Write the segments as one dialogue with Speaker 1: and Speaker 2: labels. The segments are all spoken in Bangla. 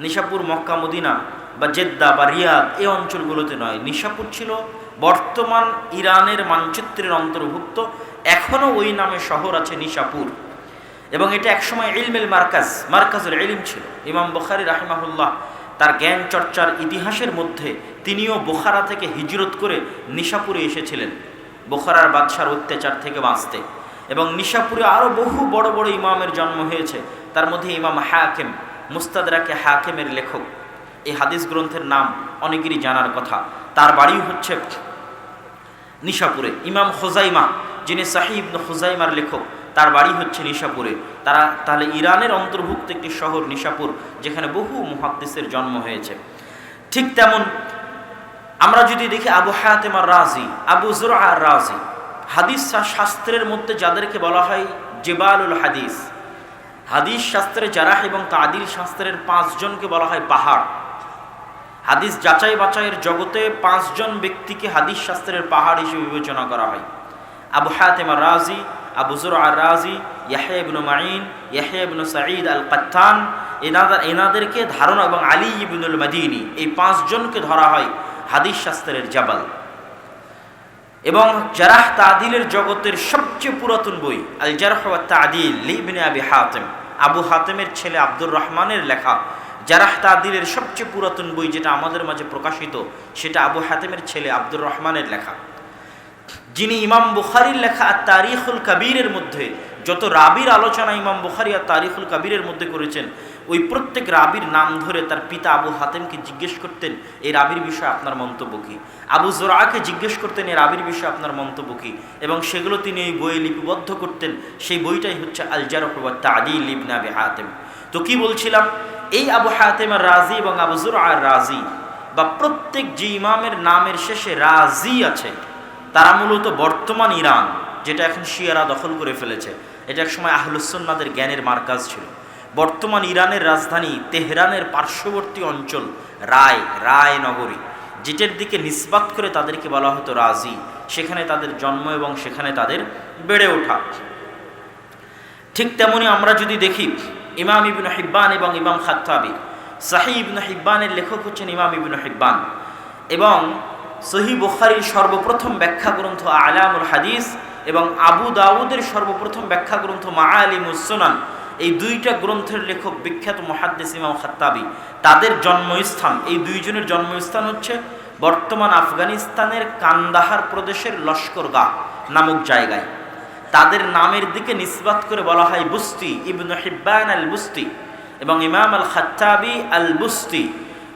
Speaker 1: নিশাপুর, মক্কা, মদিনা বা জেদ্দা বা রিয়াদ এই অঞ্চলগুলোতে নয়। নিশাপুর ছিল বর্তমান ইরানের মানচিত্রের অন্তর্ভুক্ত। এখনও ওই নামে শহর আছে নিশাপুর। এবং এটা একসময় ইলমেল মার্কাজ মার্কাজের ইলিম ছিল। ইমাম বখারি রাহিমাহুল্লাহ তার জ্ঞান চর্চার ইতিহাসের মধ্যে তিনিও বোখারা থেকে হিজরত করে নিশাপুরে এসেছিলেন। বোখারার বাদশার অত্যাচার থেকে বাঁচতে। এবং নিশাপুরে আরও বহু বড় বড় ইমামের জন্ম হয়েছে। তার মধ্যে ইমাম হাকেম মুস্তাদরাকে হাকেমের লেখক। এই হাদিস গ্রন্থের নাম অনেকেরই জানার কথা। তার বাড়ি হচ্ছে নিশাপুরে। ইমাম হোজাইমা যিনি সাহিব হোজাইমার লেখক, তার বাড়ি হচ্ছে নিশাপুরে। তারা তাহলে ইরানের অন্তর্ভুক্ত একটি শহর নিশাপুর, যেখানে বহু মুহাদ্দিসের জন্ম হয়েছে। ঠিক তেমন আমরা যদি দেখি আবু হায়াতেমার রাজি, আবু জুর রাজি, হাদিস শাস্ত্রের মধ্যে যাদেরকে বলা হয় জেবালুল হাদিস হাদিস শাস্ত্রে জারাহ এবং তাদিল শাস্ত্রের পাঁচজনকে বলা হয় পাহাড়। হাদিস যাচাই বাছাইয়ের জগতে পাঁচজন ব্যক্তিকে হাদিস শাস্ত্রের পাহাড় হিসেবে বিবেচনা করা হয়। আবু হাতেমা রাজি আবু জুর আর রাজি ইয়াহে মাইন ইয়াহে ইবনু সাঈদ আল কাত্তান এনাদের এনাদেরকে ধারণা এবং আলী ইবনুল মাদিনী এই পাঁচজনকে ধরা হয় হাদিস শাস্ত্রের জাবাল। এবং জারাহ তাদিলের জগতের সবচেয়ে পুরাতন বই আল জারাহ তাদিল লিবনে আবি হাতেম। আবু হাতেমের ছেলে আব্দুর রহমানের লেখা জারাহ তাদিলের সবচেয়ে পুরাতন বই যেটা আমাদের মাঝে প্রকাশিত, সেটা আবু হাতেমের ছেলে আব্দুর রহমানের লেখা। যিনি ইমাম বুখারির লেখা আর তারিখুল কাবিরের মধ্যে যত রাবির আলোচনা ইমাম বুখারি আর তারিখুল কাবিরের মধ্যে করেছেন, ওই প্রত্যেক রাবির নাম ধরে তার পিতা আবু হাতেমকে জিজ্ঞেস করতেন এই রাবির বিষয়ে আপনার মন্তব্য কী? আবু জোরাকে জিজ্ঞেস করতেন এই রাবির বিষয়ে আপনার মন্তব্য কী? এবং সেগুলো তিনি এই বইয়ে লিপিবদ্ধ করতেন, সেই বইটাই হচ্ছে আলজার তাদি লিবনা আবি হাতেম। তো কি বলছিলাম? এই আবু হাতেম আর রাজি এবং আবু জোর আর রাজি বা প্রত্যেক যে ইমামের নামের শেষে রাজি আছে, তারা মূলত বর্তমান ইরান, যেটা এখন শিয়ারা দখল করে ফেলেছে। এটা একসময় আহলুসন্নাদের জ্ঞানের মার্কাজ ছিল। বর্তমান ইরানের রাজধানী তেহরানের পার্শ্ববর্তী অঞ্চল রায় রায় নগরী যেটার দিকে নিসবাত করে তাদেরকে বলা হতো রাজি। সেখানে তাদের জন্ম এবং সেখানে তাদের বেড়ে ওঠা। ঠিক তেমনি আমরা যদি দেখি, ইমাম ইবিন হিব্বান এবং ইমাম খাত্তাবি সাহি ইবিন হিব্বানের লেখক হচ্ছেন ইমাম ইবিন হিব্বান। এবং সহি বুখারির সর্বপ্রথম ব্যাখ্যা গ্রন্থ আলামুল হাদিস এবং আবু দাউদের সর্বপ্রথম ব্যাখ্যা গ্রন্থ মা আলী আলিমুসনান এই দুইটা গ্রন্থের লেখক বিখ্যাত মহাদ্দেস ইমাম খাত্তাবি। তাদের জন্মস্থান, এই দুইজনের জন্মস্থান হচ্ছে বর্তমান আফগানিস্তানের কান্দাহার প্রদেশের লস্করগা নামক জায়গায়। তাদের নামের দিকে নিসবাত করে বলা হয় বুস্তি, ইবনু হিব্বান আল বুস্তি এবং ইমাম আল খাত্তাবি আল বুস্তি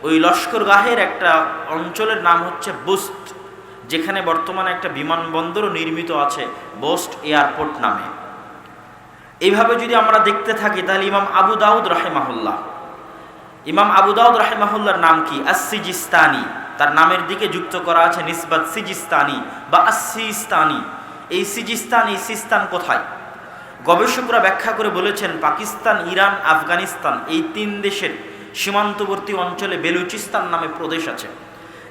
Speaker 1: ওই লস্করগাহের একটা অঞ্চলের নাম হচ্ছে বুস্ত। যেখানে বর্তমানে একটা বিমানবন্দরও নির্মিত আছে বোস্ট এয়ারপোর্ট নামে। এইভাবে যদি আমরা দেখতে থাকি, তাহলে ইমাম আবু দাউদ রাহেমাহুল্লাহ, ইমাম আবু দাউদ রাহেমাহুল্লার নাম কি? আসিজিস্তানি তার নামের দিকে যুক্ত করা আছে নিসবাত সিজিস্তানি বা আসিস্তানি এই সিজিস্তান, এই সিস্তান কোথায়? গবেষকরা ব্যাখ্যা করে বলেছেন, পাকিস্তান, ইরান, আফগানিস্তান, এই তিন দেশের সীমান্তবর্তী অঞ্চলে বেলুচিস্তান নামে প্রদেশ আছে।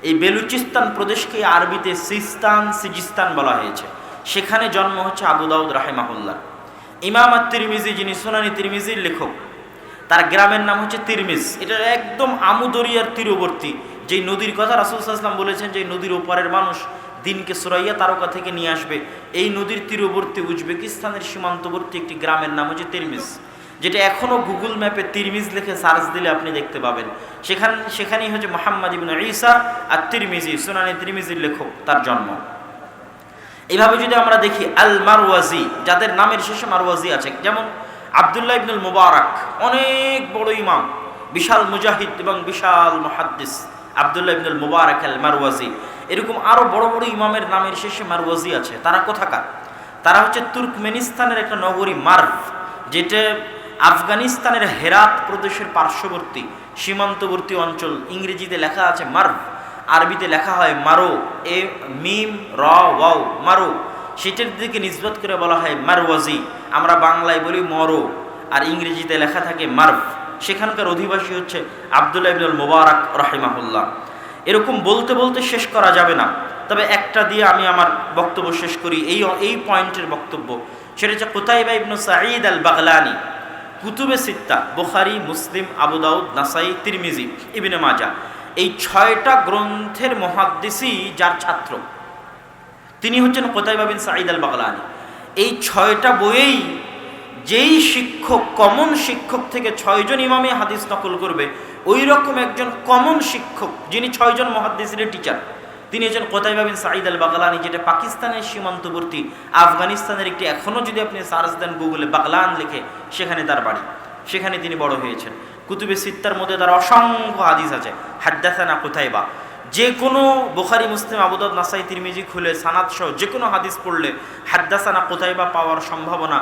Speaker 1: এই বেলুচিস্তান প্রদেশকে আরবিতে সিস্তান সিজিস্তান বলা হয়েছে। সেখানে জন্ম হচ্ছে আবু দাউদ রাহেমাহুল্লাহ। ইমাম তিরমিজি যিনি সোনানি তিরমিজির লেখক, তার গ্রামের নাম হচ্ছে তিরমিজ। এটা একদম আমুদরিয়ার তীরবর্তী, যেই নদীর কথা রাসুল সাল্লাম বলেছেন যে নদীর ওপারের মানুষ দিনকে সুরাইয়া তারকা থেকে নিয়ে আসবে। এই নদীর তীরবর্তী উজবেকিস্তানের সীমান্তবর্তী একটি গ্রামের নাম হচ্ছে তিরমিজ। যেটা এখনও গুগল ম্যাপে তিরমিজ লিখে সার্চ দিলে আপনি দেখতে পাবেন। সেখান, সেখানেই হচ্ছে মোহাম্মদ ইবিন ঈসা আর তিরমিজি, সুনানি তিরমিজির লেখক, তার জন্ম। এইভাবে যদি আমরা দেখি আল মারওয়াজি যাদের নামের শেষে মারওয়াজি আছে, যেমন আবদুল্লাহ ইবনুল মুবারক, অনেক বড় ইমাম, বিশাল মুজাহিদ এবং বিশাল মহাদ্দিস, আবদুল্লাহ ইবনুল মুবারক আল মারওয়াজি এরকম আরও বড় বড় ইমামের নামের শেষে মারওয়াজি আছে। তারা কোথাকার? তারা হচ্ছে তুর্কমেনিস্তানের একটা নগরী মার্ভ, যেটা আফগানিস্তানের হেরাত প্রদেশের পার্শ্ববর্তী সীমান্তবর্তী অঞ্চল, ইংরেজিতে লেখা আছে মার্ভ, আরবিতে লেখা হয় মারো, এ, মিম, র, ওয়াও, মারো। সেটার দিকে নিজবত করে বলা হয় মারওয়াজি। আমরা বাংলায় বলি মরো, আর ইংরেজিতে লেখা থাকে মার্ভ। সেখানকার অধিবাসী হচ্ছে আবদুল্লাহ ইবনুল মুবারক রাহিমাহুল্লাহ। এরকম বলতে বলতে শেষ করা যাবে না। তবে একটা দিয়ে আমি আমার বক্তব্য শেষ করি। এই এই পয়েন্টের বক্তব্য, সেটা হচ্ছে কোথায় বা ইবনু সাঈদ আল বাগলানি কুতুবে সিত্তা, বুখারি, মুসলিম আবুদাউদ নাসাই, তিরমিজি, ইবিনে মাজা এই ছয়টা গ্রন্থের মহাদ্দিসি যার ছাত্র। তিনি হচ্ছেন কোতাইবা বিন সাঈদ আল বাগলানি এই ছয়টা বইয়েই যেই শিক্ষক, কমন শিক্ষক থেকে ছয়জন ইমামে হাদিস নকল করবে ওই রকম একজন কমন শিক্ষক, যিনি ছয়জন মহাদ্দিসের টিচার। তিনি হচ্ছেন কোথায় বিন সাঈদ আল বাগলানি যেটা পাকিস্তানের সীমান্তবর্তী আফগানিস্তানের একটি, এখনও যদি আপনি সার্চ দেন গুগলে বাগলান লিখে, সেখানে তার বাড়ি। সেখানে তিনি বড় হয়েছেন। কুতুবে সিত্তার মধ্যে তার অসংখ্য হাদিস আছে। হাদ্দাসানা কোথায়বা যে কোনো বোখারি, মুসলিম আবুদাদ নাসাই, তিরমিজি খুলে সানাদ সহ যে কোনো হাদিস পড়লে হাদ্দাসানা কোথায় বা পাওয়ার সম্ভাবনা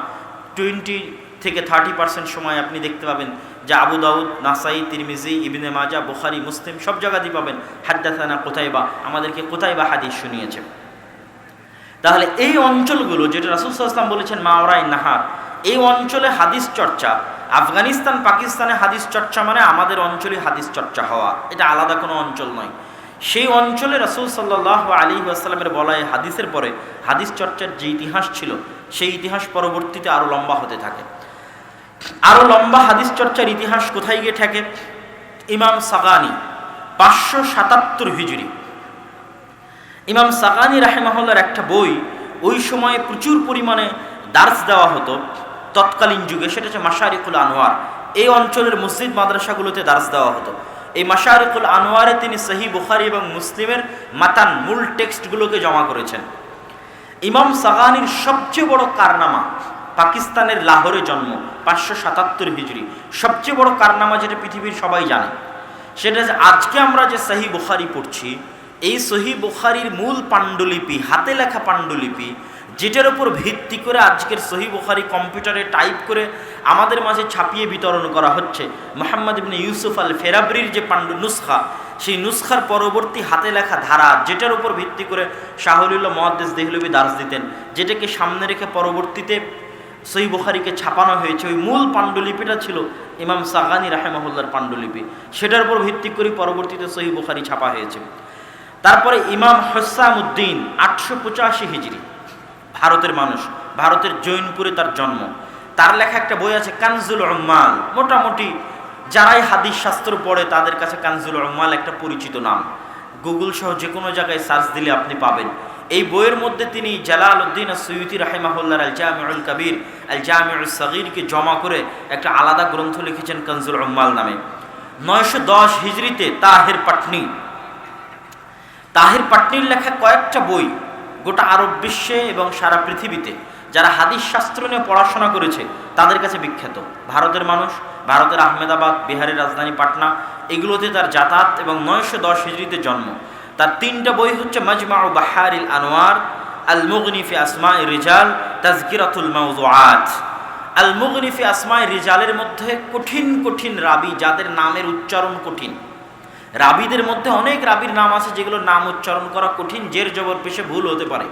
Speaker 1: টোয়েন্টি থেকে থার্টি পার্সেন্ট সময় আপনি দেখতে পাবেন। যে আবু দাউদ, নাসাই, তিরমিজি, ইবিনে মাজা, বুখারি, মুসলিম সব জায়গাতেই পাবেন। হাদ্দাসানা কোথায় বা আমাদেরকে কোথায় বা হাদিস শুনিয়েছে। তাহলে এই অঞ্চলগুলো, যেটা রাসুল সাল্লাম বলেছেন, মাওরাই নাহার, এই অঞ্চলে হাদিস চর্চা, আফগানিস্তান, পাকিস্তানে হাদিস চর্চা মানে আমাদের অঞ্চলে হাদিস চর্চা হওয়া। এটা আলাদা কোনো অঞ্চল নয়। সেই অঞ্চলে রাসুল সাল্লাহ আলী আসসালামের বলায় হাদিসের পরে হাদিস চর্চার যে ইতিহাস ছিল, সেই ইতিহাস পরবর্তীতে আরও লম্বা হতে থাকে। আরও লম্বা হাদিস চর্চার ইতিহাস কোথায় গিয়ে থাকে ইমাম সাগানি, পাঁচশো সাতাত্তর হিজড়ি। ইমাম সাগানি রাহেমাহুল্লার একটা বই, ওই সময়ে প্রচুর পরিমাণে দার্স দেওয়া হতো, তৎকালীন যুগে, সেটা হচ্ছে মাসারিকুল আনোয়ার এই অঞ্চলের মসজিদ মাদ্রাসাগুলোতে দার্স দেওয়া হতো। এই মাসারিকুল আনোয়ারে তিনি সহি বুখারি এবং মুসলিমের মাতান মূল টেক্সটগুলোকে জমা করেছেন। ইমাম সাগানির সবচেয়ে বড় কারনামা পাকিস্তানের লাহোরে জন্ম, পাঁচশো সাতাত্তর হিজড়ি। সবচেয়ে বড় কারনামা যেটা পৃথিবীর সবাই জানে। সেটা যে আজকে আমরা যে সহি বুখারি পড়ছি, এই সহি বুখারির মূল পাণ্ডুলিপি, হাতে লেখা পাণ্ডুলিপি, যেটার উপর ভিত্তি করে আজকের সহি বুখারি কম্পিউটারে টাইপ করে আমাদের মাঝে ছাপিয়ে বিতরণ করা হচ্ছে মোহাম্মদ ইবনে ইউসুফ আল ফেরাবরির যে পাণ্ডু নুসখা, সেই নুসখার পরবর্তী হাতে লেখা ধারা, যেটার উপর ভিত্তি করে শাহুল্লাহ মহাদ্দেস দেহলবি দাস দিতেন, যেটাকে সামনে রেখে পরবর্তীতে সহি বুখারিকে ছাপানো হয়েছে। ওই মূল পাণ্ডুলিপিটা ছিল ইমাম সাগানি রাহেমহল্লার পাণ্ডুলিপি। সেটার উপর ভিত্তি করে পরবর্তীতে সহি বুখারি ছাপা হয়েছে। তারপরে ইমাম হসামুদ্দিন আটশো পঁচাশি হিজড়ি ভারতের মানুষ, ভারতের জৈনপুরে তার জন্ম। তার লেখা একটা বই আছে কানজুল রহমাল মোটামুটি যারাই হাদিস শাস্ত্র পড়ে তাদের কাছে কানজুল রহমাল একটা পরিচিত নাম। গুগল সহ যে কোনো জায়গায় সার্চ দিলে আপনি পাবেন। এই বইয়ের মধ্যে তিনি জালাল উদ্দিন সৈয়দি রাহিমাহুল্লার আল জামিউল কবির আল জামিউল সগিরকে জমা করে একটা আলাদা গ্রন্থ লিখেছেন কানজুল রহমাল নামে। নয়শো দশ হিজড়িতে তাহের পাটনি। তাহের পাটনির লেখা কয়েকটা বই গোটা আরব বিশ্বে এবং সারা পৃথিবীতে, যারা হাদিস শাস্ত্র নিয়ে পড়াশোনা করেছে, তাদের কাছে বিখ্যাত। ভারতের মানুষ, ভারতের আহমেদাবাদ, বিহারের রাজধানী পাটনা, এগুলোতে তার যাতায়াত এবং নয়শো দশ হিজড়িতে জন্ম। তার তিনটা বই হচ্ছে মাজমা ও বাহারিল আনোয়ার আল মুগনিফি আসমা রিজাল, তাজকিরাতুল মাউজুআত আল মুগনিফি আসমা রিজালের মধ্যে কঠিন কঠিন রাবি, যাদের নামের উচ্চারণ কঠিন। রাবিদের মধ্যে অনেক রাবির নাম আছে যেগুলোর নাম উচ্চারণ করা কঠিন, জের জবর পেশে ভুল হতে পারে।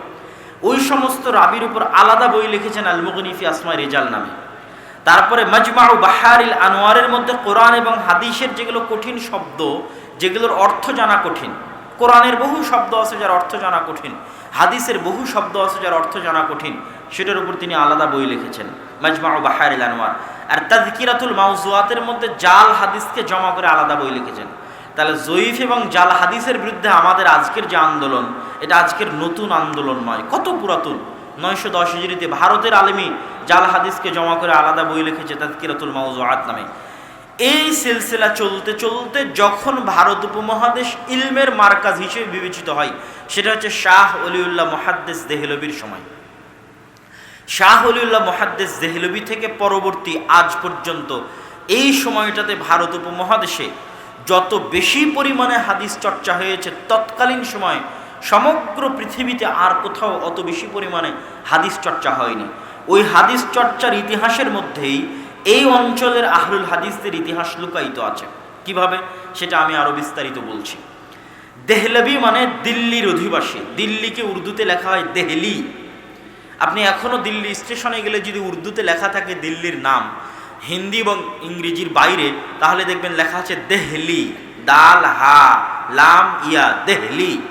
Speaker 1: ওই সমস্ত রাবির উপর আলাদা বই লিখেছেন আল মুগনিফি আসমা রিজাল নামে। তারপরে মজমা ও বাহারিল আনোয়ারের মধ্যে কোরআন এবং হাদিসের যেগুলো কঠিন শব্দ, যেগুলোর অর্থ জানা কঠিন। কোরআনের বহু শব্দ আছে যার অর্থ জানা কঠিন। হাদিসের বহু শব্দ আছে যার অর্থ জানা কঠিন। সেটার উপর তিনি আলাদা বই লিখেছেন। মজমা ও বাহারিল আনোয়ার আর তাজকিরাতুল মাউজুয়াতের মধ্যে জাল হাদিসকে জমা করে আলাদা বই লিখেছেন। তাহলে জয়ীফ এবং জাল হাদিসের বিরুদ্ধে আমাদের আজকের যে আন্দোলন, এটা আজকের নতুন আন্দোলন নয় কত পুরাতন। নয়শো দশ হিজড়িতে ভারতের আলেমী জাল হাদিসকে জমা করে আলাদা বই লিখেছে তাজকিরাতুল মাউজুয়াত নামে। এই সিলসিলা চলতে চলতে যখন ভারত উপমহাদেশ ইলমের মার্কাজ হিসেবে বিবেচিত হয়, সেটা হচ্ছে শাহ অলিউল্লাহ মহাদ্দেস দেহলবির সময়। শাহ অলিউল্লাহ মহাদ্দেস দেহলবি থেকে পরবর্তী আজ পর্যন্ত এই সময়টাতে ভারত উপমহাদেশে যত বেশি পরিমাণে হাদিস চর্চা হয়েছে, তৎকালীন সময় সমগ্র পৃথিবীতে আর কোথাও অত বেশি পরিমাণে হাদিস চর্চা হয়নি। ওই হাদিস চর্চার ইতিহাসের মধ্যেই এই অঞ্চলের আহরুল হাদিসদের ইতিহাস লুকায়িত আছে। কীভাবে? সেটা আমি আরও বিস্তারিত বলছি। দেহলবি মানে দিল্লির অধিবাসী। দিল্লিকে উর্দুতে লেখা হয় দেহলি। আপনি এখনও দিল্লি স্টেশনে গেলে যদি উর্দুতে লেখা থাকে দিল্লির নাম, হিন্দি এবং ইংরেজির বাইরে, তাহলে দেখবেন লেখা আছে দেহলি। দাল, হা, লাম, ইয়া, দেহলি।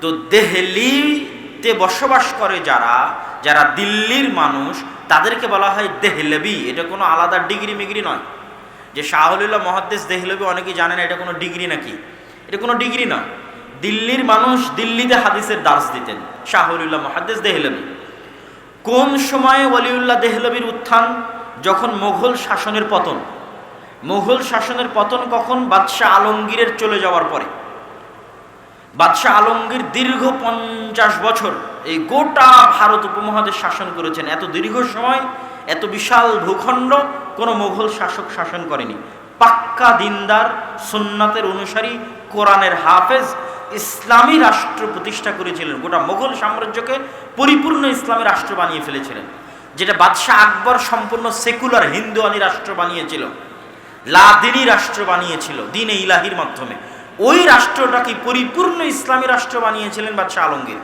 Speaker 1: তো দেহলিতে বসবাস করে যারা যারা দিল্লির মানুষ তাদেরকে বলা হয় দেহলেবি। এটা কোনো আলাদা ডিগ্রি মিগ্রি নয়। যে শাহুল্লাহ মহাদ্দেশ দেহলেবি অনেকেই জানেন এটা কোনো ডিগ্রি নাকি। এটা কোনো ডিগ্রি নয় দিল্লির মানুষ দিল্লিতে হাদিসের দাস দিতেন শাহুল্লাহ মহাদ্দেশ দেহলেবি। কোন সময়ে ওলিউল্লাহ দেহলবির উত্থান? যখন মোঘল শাসনের পতন। মোঘল শাসনের পতন কখন? বাদশাহ আলমগীরের চলে যাওয়ার পরে। বাদশাহ আলমগীর দীর্ঘ পঞ্চাশ বছর এই গোটা ভারত উপমহাদেশ শাসন করেছেন। এত দীর্ঘ সময়, এত বিশাল ভূখণ্ড, কোনো মোঘল শাসক শাসন করেনি। পাক্কা দিনদার, সুন্নাতের অনুসারী, কোরআনের হাফেজ, ইসলামী রাষ্ট্র প্রতিষ্ঠা করেছিলেন। গোটা মোগল সাম্রাজ্যকে পরিপূর্ণ ইসলামী রাষ্ট্র বানিয়ে ফেলেছিলেন, যেটা বাদশাহ আকবর সম্পূর্ণ সেকুলার হিন্দু আলী রাষ্ট্র বানিয়েছিল, লাদিনী রাষ্ট্র বানিয়েছিল, দিনে ইলাহির মাধ্যমে। ওই রাষ্ট্রটাকে পরিপূর্ণ ইসলামী রাষ্ট্র বানিয়েছিলেন বাদশাহ আলমগীর।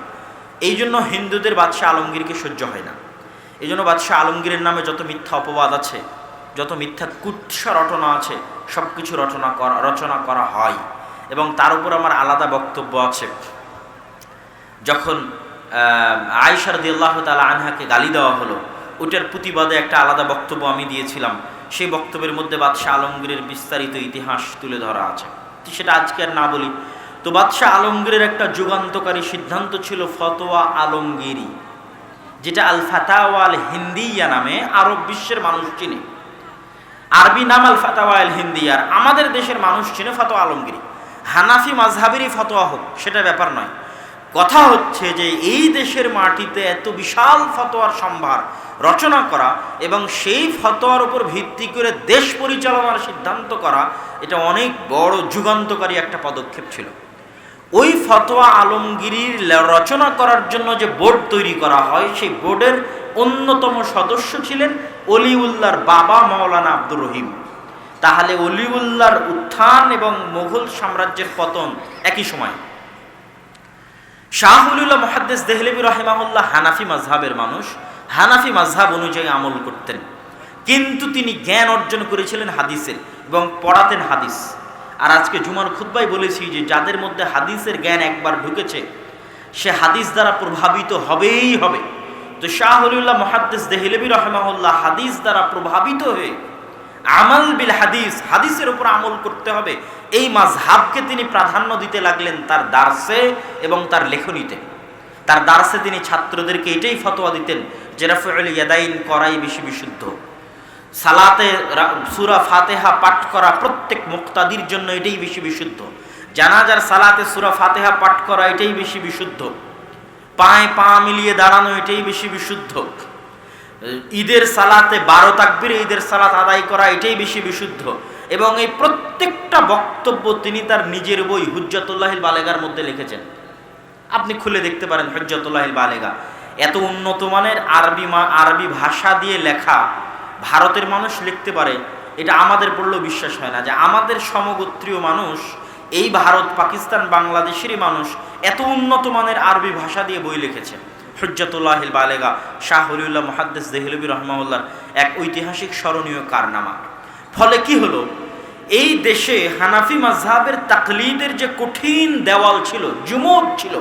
Speaker 1: এই জন্য হিন্দুদের বাদশাহ আলমগীরকে সহ্য হয় না। এই জন্য বাদশাহ আলমগীরের নামে যত মিথ্যা অপবাদ আছে, যত মিথ্যা কুৎসা রটনা আছে সব কিছু রচনা করা রচনা করা হয়। এবং তার উপর আমার আলাদা বক্তব্য আছে। যখন আয়সার দিল্লাহ তালা আনহাকে গালি দেওয়া হলো ওটার প্রতিবাদে একটা আলাদা বক্তব্য আমি দিয়েছিলাম। সেই বক্তব্যের মধ্যে বাদশাহ আলমগীরের বিস্তারিত ইতিহাস তুলে ধরা আছে। সেটা আজকে আর না বলি। তো বাদশাহ আলমগীরের একটা যুগান্তকারী সিদ্ধান্ত ছিল ফতোয়া আলমগিরি যেটা আল ফাতাওয়া আল হিন্দিয়া নামে আরব বিশ্বের মানুষ চিনে। আরবি নাম আল ফাতাওয়া আল হিন্দিয়ার আমাদের দেশের মানুষ চিনে ফতোয়া আলমগিরি হানাফি মাঝহাবেরই ফতোয়া হোক, সেটা ব্যাপার নয়। কথা হচ্ছে যে এই দেশের মাটিতে এত বিশাল ফতোয়ার সম্ভার রচনা করা এবং সেই ফতোয়ার উপর ভিত্তি করে দেশ পরিচালনার সিদ্ধান্ত করা, এটা অনেক বড় যুগান্তকারী একটা পদক্ষেপ ছিল। ওই ফতোয়া আলমগিরির রচনা করার জন্য যে বোর্ড তৈরি করা হয়, সেই বোর্ডের অন্যতম সদস্য ছিলেন অলিউল্লাহর বাবা মাওলানা আব্দুর রহিম। তাহলে অলিউল্লাহর উত্থান এবং মোঘল সাম্রাজ্যের পতন একই সময়। শাহুল্লাহ মহাদ্দেস দেহলেবি রহেমাহুল্লাহ হানাফি মাজহাবের মানুষ, হানাফি মাজহাব অনুযায়ী আমল করতেন। কিন্তু তিনি জ্ঞান অর্জন করেছিলেন হাদিসের এবং পড়াতেন হাদিস। আর আজকে জুমার খুদ্বাই বলেছি যে যাদের মধ্যে হাদিসের জ্ঞান একবার ঢুকেছে, সে হাদিস দ্বারা প্রভাবিত হবেই হবে। তো শাহুল্লাহ মহাদ্দেস দেহলেবি রহমাহুল্লাহ হাদিস দ্বারা প্রভাবিত হয়ে আমাল বিল হাদিস, হাদিসের উপর আমল করতে হবে। এই মাঝহাবকে তিনি প্রাধান্য দিতে লাগলেন তার দার্সে এবং তার লেখনীতে। তার দার্সে তিনি ছাত্রদেরকে এটাই ফতোয়া দিতেন যে রাফেল ইয়াদাইন করাই বেশি বিশুদ্ধ। সালাতে সুরা ফাতেহা পাঠ করা প্রত্যেক মুক্তাদির জন্য এটাই বেশি বিশুদ্ধ। জানাজার সালাতে সুরা ফাতেহা পাঠ করা এটাই বেশি বিশুদ্ধ। পায়ে পা মিলিয়ে দাঁড়ানো এটাই বেশি বিশুদ্ধ। ঈদের সালাতে বারো তাকবির ঈদের সালাত আদায় করা এটাই বেশি বিশুদ্ধ। এবং এই প্রত্যেকটা বক্তব্য তিনি তার নিজের বই হুজ্জাতুল্লাহিল বালেগার মধ্যে লিখেছেন। আপনি খুলে দেখতে পারেন হুজ্জাতুল্লাহিল বালেগা। এত উন্নত মানের আরবি মা আরবি ভাষা দিয়ে লেখা ভারতের মানুষ লিখতে পারে, এটা আমাদের পড়লেও বিশ্বাস হয় না যে আমাদের সমগোত্রীয় মানুষ, এই ভারত, পাকিস্তান, বাংলাদেশেরই মানুষ এত উন্নত মানের আরবি ভাষা দিয়ে বই লিখেছে। হজ্জাতুল্লাহিল বালেগা শাহ হলিউল্লাহ মহাদ্দেস দেহলবি রহমাউল্লাহর এক ঐতিহাসিক স্মরণীয় কারনামা। ফলে কি হলো? এই দেশে হানাফি মাজহাবের তাকলিদের যে কঠিন দেওয়াল ছিল জুমুদ ছিল,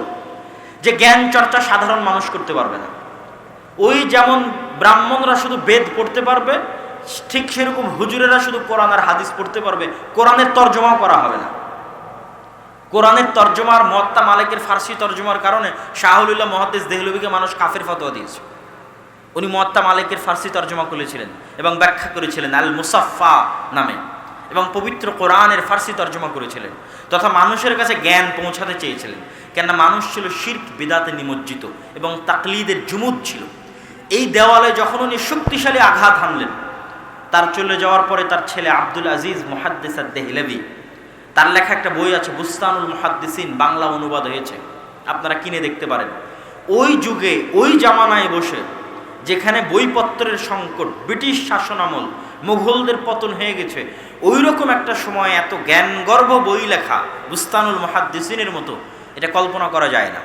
Speaker 1: যে জ্ঞান চর্চা সাধারণ মানুষ করতে পারবে না। ওই যেমন ব্রাহ্মণরা শুধু বেদ পড়তে পারবে, ঠিক সেরকম হুজুরেরা শুধু কোরআন আর হাদিস পড়তে পারবে। কোরআনের তর্জমাও করা হবে না। কোরআনের তর্জমার মত্তা মালিকের ফার্সি তর্জমার কারণে শাহুল্লাহ মহাদ্দেশ দেহলবিকে মানুষ কাফের ফতোয়া দিয়েছে। উনি মত্তা মালিকের ফার্সি তর্জমা করেছিলেন এবং ব্যাখ্যা করেছিলেন আল মুসাফা নামে এবং পবিত্র কোরআনের ফার্সি তর্জমা করেছিলেন তথা মানুষের কাছে জ্ঞান পৌঁছাতে চেয়েছিলেন। কেননা মানুষ ছিল শির্ক, বিদাতে নিমজ্জিত এবং তাকলিদের জুমুদ ছিল। এই দেওয়ালে যখন উনি শক্তিশালী আঘাত হানলেন, তার চলে যাওয়ার পরে তার ছেলে আব্দুল আজিজ মোহাদ্দেসার দেহলেবি তার লেখা একটা বই আছে, বুস্তানুল মুহাদ্দিসিন, বাংলা অনুবাদ হয়েছে। আপনারা কিনে দেখতে পারেন। ওই যুগে, ওই জামানায় বসে, যেখানে বইপত্রের সংকট, ব্রিটিশ শাসনামল, মুঘলদের পতন হয়ে গেছে ওই রকম একটা সময় এত জ্ঞানগর্ভ বই লেখা বুস্তানুল মুহাদ্দিসিনের মতো, এটা কল্পনা করা যায় না।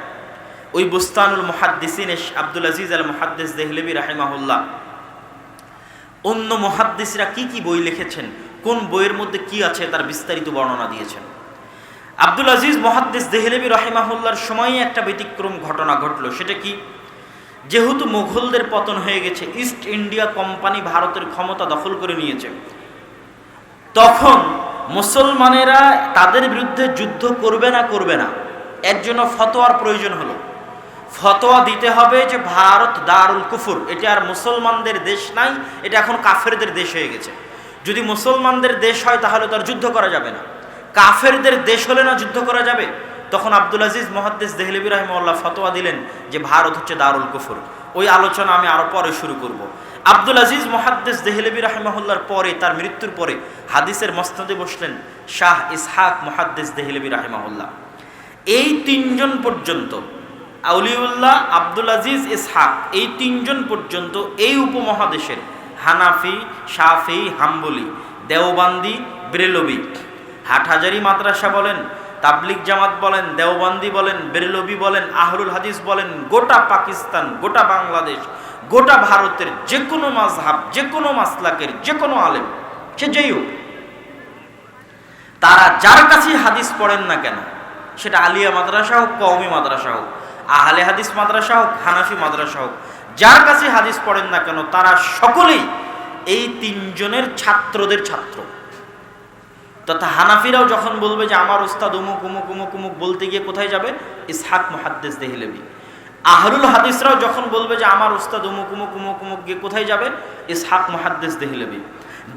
Speaker 1: ওই বুস্তানুল মুহাদ্দিসিন আব্দুল আজিজ আল মুহাদ্দিস দেহলেবি রাহিমাহুল্লাহ। অন্য মহাদ্দিসরা কি কি বই লিখেছেন? কোন বইয়ের মধ্যে কি আছে তার বিস্তারিত বর্ণনা দিয়েছেন। আব্দুল আজিজ মহাদ্দেস দেহলেবি রহিমাহুল্লার সময়ে একটা ব্যতিক্রম ঘটনা ঘটলো। সেটা কি? যেহেতু মুঘলদের পতন হয়ে গেছে, ইস্ট ইন্ডিয়া কোম্পানি ভারতের ক্ষমতা দখল করে নিয়েছে। তখন মুসলমানেরা তাদের বিরুদ্ধে যুদ্ধ করবে না করবে না। এর জন্য ফতোয়ার প্রয়োজন হলো। ফতোয়া দিতে হবে যে ভারত দারুল কুফুর, এটা আর মুসলমানদের দেশ নাই, এটা এখন কাফেরদের দেশ হয়ে গেছে। যদি মুসলমানদের দেশ হয়, তাহলে তো আর যুদ্ধ করা যাবে না। কাফেরদের দেশ হলে না যুদ্ধ করা যাবে? তখন আব্দুল আজিজ মহাদ্দেস দেহলিবি রহমল্লাহ ফতোয়া দিলেন যে ভারত হচ্ছে দারুল কুফুর। ওই আলোচনা আমি আরও পরে শুরু করব। আব্দুল আজিজ মহাদ্দেস দেহলেবি রাহমাহুল্লার পরে, তার মৃত্যুর পরে হাদিসের মস্তদে বসলেন শাহ ইসহাক মহাদ্দেস দেহলেবি রাহেমাহুল্লাহ। এই তিনজন পর্যন্ত আউলিউল্লাহ আব্দুল আজিজ ইসহাক, এই তিনজন পর্যন্ত এই উপমহাদেশের হানাফি সাফি হাম্বলি, দেওবান্দি, ব্রেলবি। হাটহাজারি মাদ্রাসা বলেন তাবলিক জামাত বলেন, দেওবান্দি বলেন, বেরেলবি বলেন আহরুল হাদিস বলেন, গোটা পাকিস্তান, গোটা বাংলাদেশ, গোটা ভারতের যে কোনো মাঝহাব যে কোনো মাসলাকের যে কোনো আলেম, সে যেই হোক, তারা যার কাছেই হাদিস পড়েন না কেন, সেটা আলিয়া মাদ্রাসা হোক কওমি মাদ্রাসা হোক আহলে হাদিস মাদ্রাসা হোক, হানাফি মাদ্রাসা হোক, যার কাছে হাদিস পড়েন না কেন, তারা সকলেই এই তিনজনের ছাত্রদের ছাত্র। তথা হানাফিরাও যখন বলবে যে, আমার উস্তাদ উমুক উমুক উমুক উমুক বলতে গিয়ে কোথায় যাবে? ইসহাক মুহাদ্দিস দেহিলেবি। আহরুল হাদিসরাও যখন বলবে যে, আমার উস্তাদ উমুক উমুক উমুক উমুক গিয়ে কোথায় যাবে? ইসহাক মুহাদ্দিস দেহিলেবি।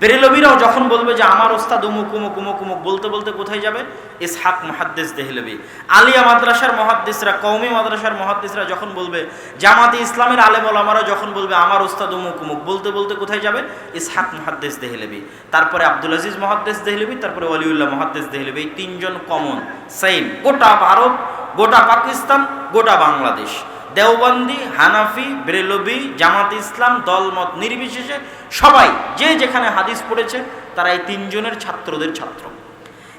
Speaker 1: বেরেলবিরাও যখন বলবে যে আমার ওস্তাদ উমুক উমুক উমুক উমুক, বলতে বলতে কোথায় যাবে? ইসহাক মুহাদ্দিস দেহলেবি। আলিয়া মাদ্রাসার মহাদ্দিসরা কৌমি মাদ্রাসার মহাদ্দেশরা যখন বলবে, জামাতে ইসলামের আলেম ওলামারা যখন বলবে, আমার ওস্তাদ উমুক উমুক, বলতে বলতে কোথায় যাবে? ইসহাক মুহাদ্দিস দেহলেবি। তারপরে আব্দুল আজিজ মহাদ্দিস দেহলেবি, তারপরে ওয়ালিউল্লাহ মহাদ্দেশ দেহলেবি, এই তিনজন কমন সেম গোটা ভারত, গোটা পাকিস্তান, গোটা বাংলাদেশ। দেওবন্দি, হানাফি ব্রেলবি জামাত ইসলাম, দলমত নির্বিশেষে সবাই যে যেখানে হাদিস পড়েছে, তারা এই তিনজনের ছাত্রদের ছাত্র।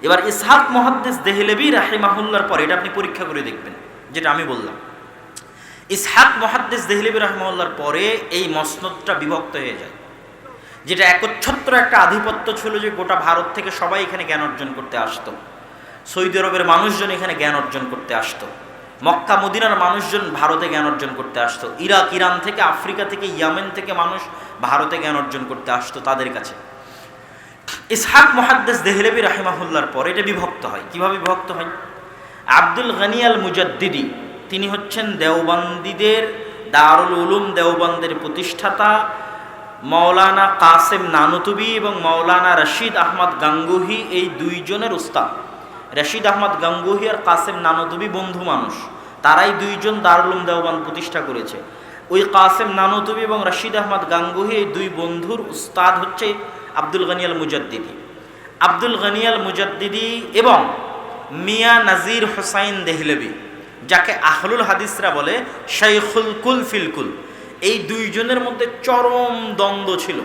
Speaker 1: এবার ইসহাক মহাদ্দেস দেহলেবি রাহিমাহুল্লার পরে, এটা আপনি পরীক্ষা করে দেখবেন, যেটা আমি বললাম। ইসহাক মহাদ্দেস দেহলেবি রাহমাহুল্লার পরে এই মসনদটা বিভক্ত হয়ে যায়, যেটা একচ্ছত্র একটা আধিপত্য ছিল যে গোটা ভারত থেকে সবাই এখানে জ্ঞান অর্জন করতে আসতো। সৌদি আরবের মানুষজন এখানে জ্ঞান অর্জন করতে আসতো। মক্কা, মদিনার মানুষজন ভারতে জ্ঞান অর্জন করতে আসতো। ইরাক, ইরান থেকে, আফ্রিকা থেকে, ইয়ামেন থেকে মানুষ ভারতে জ্ঞান অর্জন করতে আসতো তাদের কাছে। ইসহাক মহাদ্দেস দেহলেবি রাহিমাহুল্লার পর এটা বিভক্ত হয়। কীভাবে বিভক্ত হয়? আব্দুল গানিয়াল মুজাদ্দিদি, তিনি হচ্ছেন দেওবন্দিদের, দারুল উলুম দেওবন্দের প্রতিষ্ঠাতা মৌলানা কাসেম নানুতুবি এবং মৌলানা রশিদ আহমদ গাঙ্গুহি এই দুইজনের উস্তাদ। রশিদ আহমদ গাঙ্গুহি আর কাসেম নানতুবি বন্ধু মানুষ। তারাই দুইজন দারুলুম দেওবান প্রতিষ্ঠা করেছে। ওই কাসেম নানতুবি এবং রশিদ আহমদ গাঙ্গুহি এই দুই বন্ধুর উস্তাদ হচ্ছে আব্দুল গনিয়াল মুজাদ্দিদি। আব্দুল গনিয়াল মুজাদ্দিদি এবং মিয়া নাজির হোসাইন দেহলবি, যাকে আহলুল হাদিসরা বলে শৈখুল কুল ফিলকুল এই দুইজনের মধ্যে চরম দ্বন্দ্ব ছিল।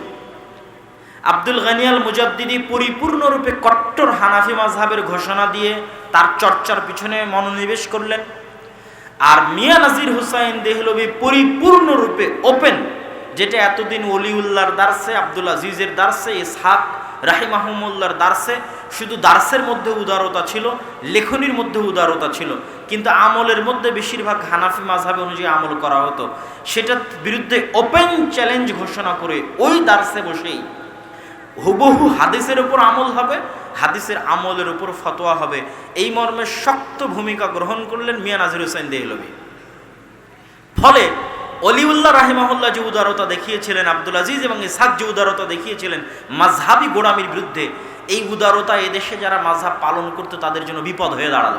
Speaker 1: আব্দুল গানিয়াল মুজাদ্দিদি পরিপূর্ণরূপে কট্টর হানাফি মাজহাবের ঘোষণা দিয়ে তার চর্চার পিছনে মনোনিবেশ করলেন। আর মিয়া নাজির হুসাইন দেহলবি পরিপূর্ণরূপে ওপেন, যেটা এতদিন অলিউল্লাহর দার্সে, আব্দুল আজিজের দার্সে, ইসহাক রাহিমাহমুল্লার দার্সে, শুধু দার্সের মধ্যে উদারতা ছিল, লেখনির মধ্যে উদারতা ছিল, কিন্তু আমলের মধ্যে বেশিরভাগ হানাফি মাঝহাবে অনুযায়ী আমল করা হতো। সেটার বিরুদ্ধে ওপেন চ্যালেঞ্জ ঘোষণা করে ওই দার্সে বসেই হুবহু হাদিসের উপর আমল হবে, হাদিসের আমলের উপর ফতোয়া হবে। এই মর্মে শক্ত ভূমিকা গ্রহণ করলেন মিয়া নাজির হোসেন দেহলবি ফলে অলিউল্লাহ রাহিমাহুল্লাহ যে উদারতা দেখিয়েছিলেন, আব্দুল আজিজ এবং ইসাক যে উদারতা দেখিয়েছিলেন মাঝহাবি গোড়ামির বিরুদ্ধে, এই উদারতা এদেশে যারা মাঝহাব পালন করতো, তাদের জন্য বিপদ হয়ে দাঁড়াল।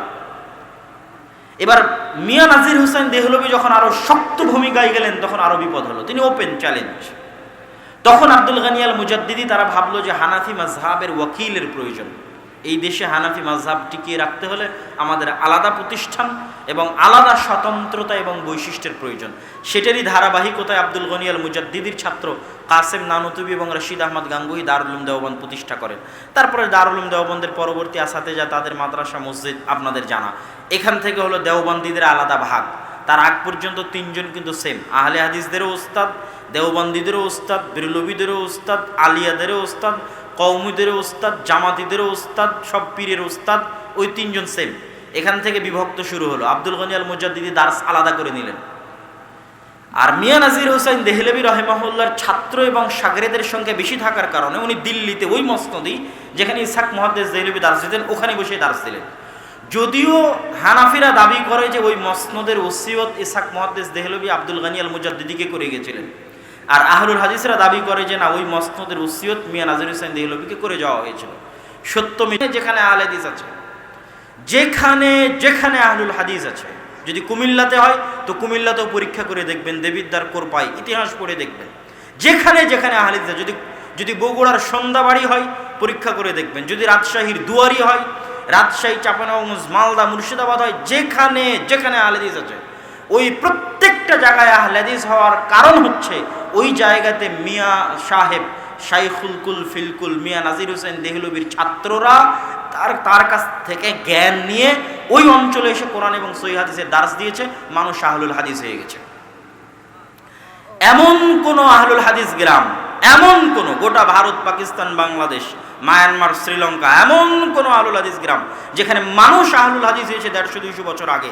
Speaker 1: এবার মিয়া নাজির হোসেন দেহলবি যখন আরও শক্ত ভূমিকায় গেলেন, তখন আরও বিপদ হলো। তিনি ওপেন চ্যালেঞ্জ তখন আব্দুল গানিয়াল মুজাদ্দিদি তারা ভাবলো যে হানাফি মাজহাবের ওয়াকিলের প্রয়োজন। এই দেশে হানাফি মাজহাব টিকিয়ে রাখতে হলে আমাদের আলাদা প্রতিষ্ঠান এবং আলাদা স্বতন্ত্রতা এবং বৈশিষ্ট্যের প্রয়োজন। সেটারই ধারাবাহিকতায় আব্দুল গনিয়াল মুজাদ্দিদির ছাত্র কাসেম নানুতুবি এবং রশিদ আহমদ গাঙ্গুই দারুলুম দেওবন্দ প্রতিষ্ঠা করেন। তারপরে দারুলুম দেওবন্দের পরবর্তী আসাতে যা তাদের মাদ্রাসা, মসজিদ, আপনাদের জানা। এখান থেকে হলো দেওবন্দিদের আলাদা ভাগ। তার আগ পর্যন্ত তিনজন কিন্তু সেম আহলে হাদিসদেরও ওস্তাদ, দেওবন্দিদেরও ওস্তাদ, বিরলবিদেরও ওস্তাদ, আলিয়াদেরও ওস্তাদ কৌমিদেরও ওস্তাদ, জামাতিদেরও ওস্তাদ, সব পীরের ওস্তাদ, ওই তিনজন সেম এখান থেকে বিভক্ত শুরু হলো। আব্দুল গনি আল মুজাদ্দিদি দার্স আলাদা করে নিলেন। আর মিয়া নাজির হোসেন দেহলেবি রহেমাহুল্লার ছাত্র এবং সাগরেদের সঙ্গে বেশি থাকার কারণে উনি দিল্লিতে ওই মসনদি যেখানে ইসাক মহাদ্দেশ দেহলেবি দার্স দিতেন, ওখানে বসে দার্স দিলেন। যদিও হানাফিরা দাবি করে যে ওই মসনদের ওসিয়ত ইসাক মহাদ্দেশ দেহলবি আব্দুল গানি আল মুজাদ্দিদিকে করে গেছিলেন। আর আহলুল হাদিসরা দাবি করে যে না ওই মসনদের ওসিয়ত মিয়া নাজির হোসেন দেহলবিকে করে যাওয়া হয়েছিল। সত্য মিলে যেখানে আহলে হাদিস আছে। যেখানে যেখানে আহলুল হাদিস আছে। যদি কুমিল্লাতে হয় তো কুমিল্লাতেও পরীক্ষা করে দেখবেন দেবিদ্দার কোরপাই ইতিহাস পড়ে দেখবেন। যেখানে যেখানে আহলে হাদিস আছে, যদি যদি বগুড়ার সন্ধ্যাবাড়ি হয় পরীক্ষা করে দেখবেন। যদি রাজশাহীর দুয়ারি হয় রাজশাহী চাপানগঞ্জ মালদা, মুর্শিদাবাদ হয়, যেখানে যেখানে আহলে হাদিস আছে। ওই প্রত্যেকটা জায়গায় আহলে হাদিস হওয়ার কারণ হচ্ছে, ওই জায়গাতে মিয়া সাহেব, শাইখুল কুল ফিলকুল, মিয়া নাজির হোসেন দেহলবির ছাত্ররা তার তার কাছ থেকে জ্ঞান নিয়ে ওই অঞ্চলে এসে কোরআন এবং সহি হাদিসের দার্স দিয়েছে, মানুষ আহলুল হাদিস হয়ে গেছে। এমন কোন আহলুল হাদিস গ্রাম, এমন কোন, গোটা ভারত, পাকিস্তান, বাংলাদেশ মায়ানমার, শ্রীলঙ্কা, এমন কোন আহলুল হাদিস গ্রাম যেখানে মানুষ আহলুল হাদিস হয়েছে দেড়শো, দুইশো বছর আগে,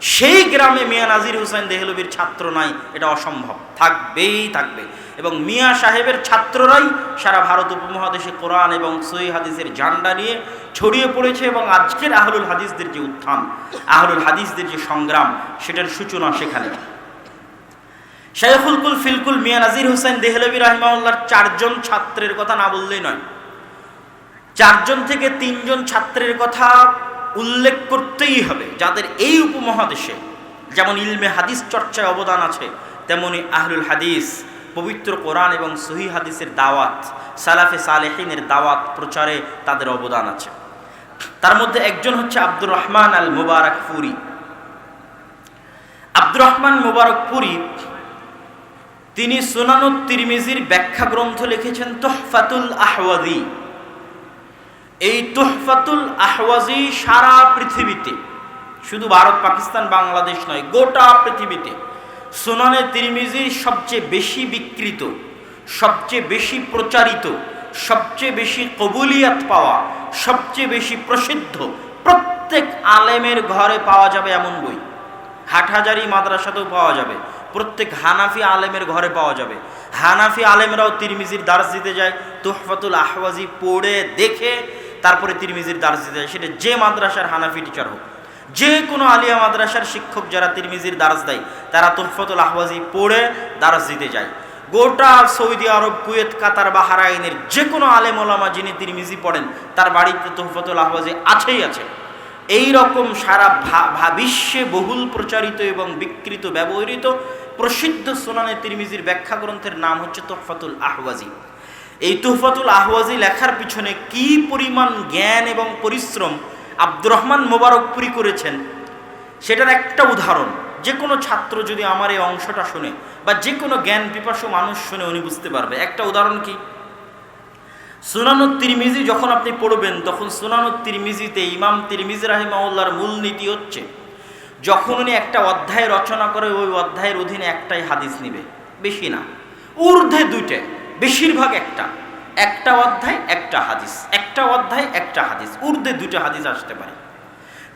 Speaker 1: সেই গ্রামে মিয়া নাজির হুসাইন দেহলবির ছাত্র নাই, এটা অসম্ভব। থাকবেই থাকবে। এবং মিয়া সাহেবের ছাত্ররাই সারা ভারত উপমহাদেশে কোরআন এবং সহি হাদিসের ঝান্ডা নিয়ে ছড়িয়ে পড়েছে এবং আজকের আহলুল হাদিসদের যে উত্থান, আহলুল হাদিসদের যে সংগ্রাম, সেটার সূচনা সেখানে। শাইখুল কুল ফিলকুল মিয়া নাজির হোসেন দেহলবি রাহিমাউল্লাহর চারজন ছাত্রের কথা না বললেই নয়। চারজন থেকে তিনজন ছাত্রের কথা উল্লেখ করতেই হবে। যাদের এই উপমহাদেশে যেমন ইলমে হাদিস চর্চায় অবদান আছে, তেমনি আহলুল হাদিস, পবিত্র কোরআন এবং সহি হাদিসের দাওয়াত, সালাফে সালেহিনের দাওয়াত প্রচারে তাদের অবদান আছে। তার মধ্যে একজন হচ্ছে আব্দুর রহমান আল মুবারক পুরী। আব্দুর রহমান মুবারক পুরী, তিনি সুনানুত তিরমিজির ব্যাখ্যা গ্রন্থ লিখেছেন তোহফাতুল আহওয়াদি। এই তোহফাতুল আহওয়াজি সারা পৃথিবীতে, শুধু ভারত, পাকিস্তান, বাংলাদেশ নয়, গোটা পৃথিবীতে, সুনানে তিরমিজির সবচেয়ে বেশি বিকৃত, সবচেয়ে বেশি প্রচারিত, সবচেয়ে বেশি কবুলিয়াত পাওয়া, সবচেয়ে বেশি প্রসিদ্ধ প্রত্যেক আলেমের ঘরে পাওয়া যাবে এমন বই। হাটহাজারি মাদ্রাসাতেও পাওয়া যাবে। প্রত্যেক হানাফি আলেমের ঘরে পাওয়া যাবে। হানাফি আলেমরাও তিরমিজির দার্স দিতে যায়, তোহফাতুল আহওয়াজি পড়ে দেখে তারপরে তিরমিজির দার্স দিতে সেটা যে মাদ্রাসার হানাফি টিচার হোক, যে কোনো আলিয়া মাদ্রাসার শিক্ষক যারা তিরমিজির দার্স দেয়, তারা তোহফাতুল আহওয়াজি পড়ে দার্স দিতে যায়। গোটা সৌদি আরব, কুয়েত, কাতার বা হারাইনের যে কোনো আলেম ওলামা যিনি তিরমিজি পড়েন, তার বাড়িতে তোহফাতুল আহওয়াজি আছেই আছে। এই রকম সারা বিশ্বে বহুল প্রচারিত এবং বিকৃত, ব্যবহৃত প্রসিদ্ধ সোনানে তিরমিজির ব্যাখ্যা গ্রন্থের নাম হচ্ছে তোহফাতুল আহওয়াজি। এই তোহফাতুল আহওয়াজি লেখার পিছনে কি পরিমাণ জ্ঞান এবং পরিশ্রম আব্দুর রহমান মোবারকপুরি করেছেন? সেটার একটা উদাহরণ। যে কোনো ছাত্র যদি আমার এই অংশটা শুনে বা যে কোনো জ্ঞান পিপাসু মানুষ শুনে, উনি বুঝতে পারবে। একটা উদাহরণ কি? সুনানুত তিরমিজি যখন আপনি পড়বেন, তখন সুনানুত তিরমিজিতে ইমাম তিরমিজি রাহিমাউল্লাহর মূল নীতি হচ্ছে, যখন উনি একটা অধ্যায় রচনা করে, ওই অধ্যায়ের অধীনে একটাই হাদিস নিবে। বেশি না। ঊর্ধ্বে দুইটা বেশিরভাগ একটা। একটা অধ্যায়, একটা হাদিস। একটা অধ্যায়, একটা হাদিস। ঊর্ধ্বে দুইটা হাদিস আসতে পারে।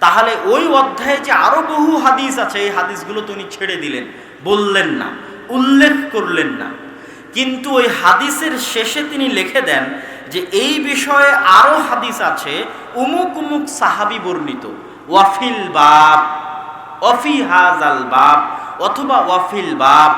Speaker 1: তাহলে ওই অধ্যায়ে যে আরও বহু হাদিস আছে, এই হাদিসগুলো তো উনি ছেড়ে দিলেন, বললেন না, উল্লেখ করলেন না। কিন্তু ওই হাদিসের শেষে তিনি লিখে দেন যে এই বিষয়ে আরও হাদিস আছে, উমুক উমুক সাহাবি বর্ণিত ওয়াফিল বাব অফি হাজাল বাব অথবা ওয়াফিল বাব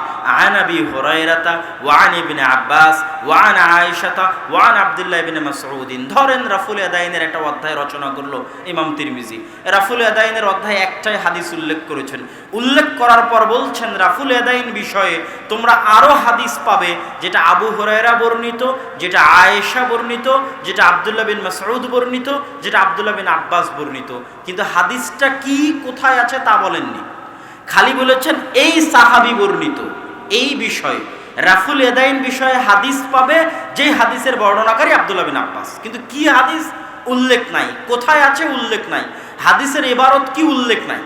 Speaker 1: আন আবি হুরায়রাতা ওয়ান ইবনে আব্বাস ওয়ান আয়েশাতা ওয়ান আব্দুল্লাহ ইবনে মাসউদিন। ধরেন রাফুল আদাইনের একটা অধ্যায় রচনা করল ইমাম তিরমিজি। রাফুল আদাইনের অধ্যায় একটাই হাদিস উল্লেখ করেছেন। উল্লেখ করার পর বলছেন, রাফুল আদাইন বিষয়ে তোমরা আরও হাদিস পাবে, যেটা আবু হুরায়রা বর্ণিত, যেটা আয়েশা বর্ণিত, যেটা আব্দুল্লাহ বিন মাসউদ বর্ণিত, যেটা আব্দুল্লাহ বিন আব্বাস বর্ণিত। কিন্তু হাদিসটা কি, কোথায় আছে তা বলেননি। খালি বলেছেন, এই সাহাবি বর্ণিত, এই বিষয়ে, রাফুল এদাইন বিষয়ে হাদিস পাবে যে হাদিসের বর্ণনাকারী আব্দুল্লাহ বিন আব্বাস। কিন্তু কি হাদিস? উল্লেখ নাই। কোথায় আছে উল্লেখ নাই? হাদিসের এবারত কি উল্লেখ নাই?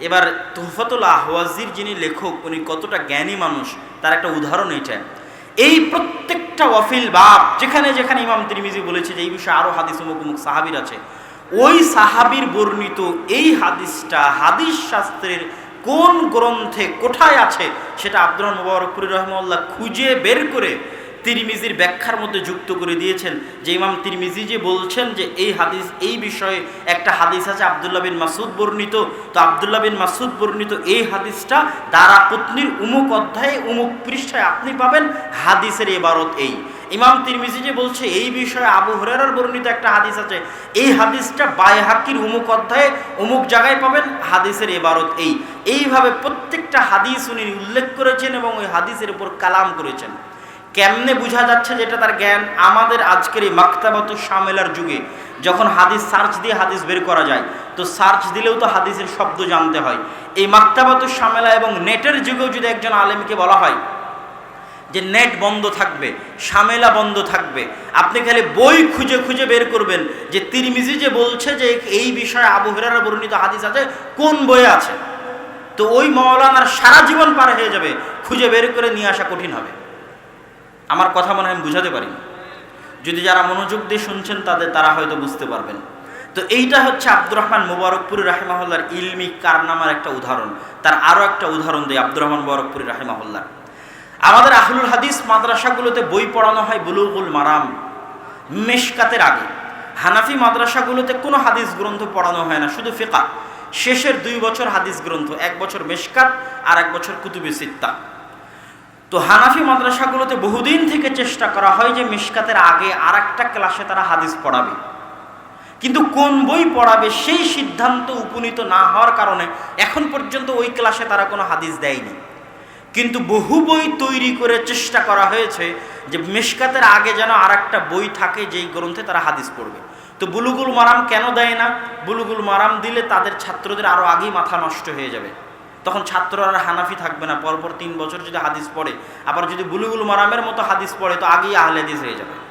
Speaker 1: এবার তোহফাতুল আহওয়াজির যিনি লেখক, উনি কতটা জ্ঞানী মানুষ, তার একটা উদাহরণ এটা এই প্রত্যেকটা ওয়াফিল বাপ, যেখানে যেখানে ইমাম তিরমিজি বলেছে যে, এই বিষয়ে আরও হাদিস অমুক অমুক সাহাবির আছে। ওই সাহাবির বর্ণিত এই হাদিসটা হাদিস শাস্ত্রের কোন গ্রন্থে কোথায় আছে সেটা রহমান মুবারকপুরি রহমাল্লাহ খুঁজে বের করে তিরমিজির ব্যাখ্যার মধ্যে যুক্ত করে দিয়েছেন। যে ইমাম তিরমিজি যে বলছেন যে এই হাদিস, এই বিষয়ে একটা হাদিস আছে আবদুল্লাহ বিন মাসুদ বর্ণিত। তো আবদুল্লাহ বিন মাসুদ বর্ণিত এই হাদিসটা দ্বারা পত্নীর উমুক অধ্যায়ে, উমুক পৃষ্ঠায় আপনি পাবেন। হাদিসের এবারত এই। ইমাম তিরমিজি যে বলছে, এই বিষয়ে আবু হরেরার বর্ণিত একটা হাদিস আছে। এই হাদিসটা বায়হাকির উমুক অধ্যায়ে অমুক জায়গায় পাবেন, হাদিসের এবারত এই। এইভাবে প্রত্যেকটা হাদিস উনি উল্লেখ করেছেন এবং ওই হাদিসের উপর কালাম করেছেন। কেমনে বোঝা যাচ্ছে যেটা তার জ্ঞান? আমাদের আজকের এই মাক্তাবাত সামেলার যুগে যখন হাদিস সার্চ দিয়ে হাদিস বের করা যায়, তো সার্চ দিলেও তো হাদিসের শব্দ জানতে হয়। এই মাক্তাবাত সামেলা এবং নেটের যুগেও যদি একজন আলেমকে বলা হয় যে নেট বন্ধ থাকবে সামেলা বন্ধ থাকবে। আপনি খালি বই খুঁজে খুঁজে বের করবেন যে তিরমিজি যে বলছে যে এই বিষয়ে আবু হেরার বর্ণিত হাদিস আছে, কোন বইয়ে আছে? তো ওই মৌলানার সারা জীবন পার হয়ে যাবে, খুঁজে বের করে নিয়ে আসা কঠিন হবে। আমার কথা মনে হয় আমি বুঝাতে পারি। যদি যারা মনোযোগ দিয়ে শুনছেন তাদের, তারা হয়তো বুঝতে পারবেন। তো এইটা হচ্ছে আব্দুর রহমান মুবারকপুরি রাহেমাহুল্লার ইলমি কারনামার একটা উদাহরণ। তার আরও একটা উদাহরণ দেয় আব্দুর রহমান মুবারকপুরি রাহেমাহুল্লার আমাদের আহলুল হাদিস মাদ্রাসাগুলোতে বই পড়ানো হয় বুলুগুল মারাম, মেশকাতের আগে। হানাফি মাদ্রাসাগুলোতে কোনো হাদিস গ্রন্থ পড়ানো হয় না, শুধু ফিকা। শেষের দুই বছর হাদিস গ্রন্থ, এক বছর মেশকাত আর এক বছর কুতুবি সিত্তা। তো হানাফি মাদ্রাসাগুলোতে বহুদিন থেকে চেষ্টা করা হয় যে মেশকাতের আগে আর একটা ক্লাসে তারা হাদিস পড়াবে। কিন্তু কোন বই পড়াবে সেই সিদ্ধান্ত উপনীত না হওয়ার কারণে এখন পর্যন্ত ওই ক্লাসে তারা কোনো হাদিস দেয়নি। কিন্তু বহু বই তৈরি করে চেষ্টা করা হয়েছে যে মেশকাতের আগে যেন আর একটা বই থাকে যেই গ্রন্থে তারা হাদিস পড়বে। তো বুলুগুল মারাম কেন দেয় না? বুলুগুল মারাম দিলে তাদের ছাত্রদের আরও আগেই মাথা নষ্ট হয়ে যাবে। তখন ছাত্র আর হানাফি থাকবে না। পরপর তিন বছর যদি হাদিস পড়ে, আবার যদি বুলুগুল মারামের মতো হাদিস পড়ে, তো আগেই আহলে হাদিস হয়ে যাবে।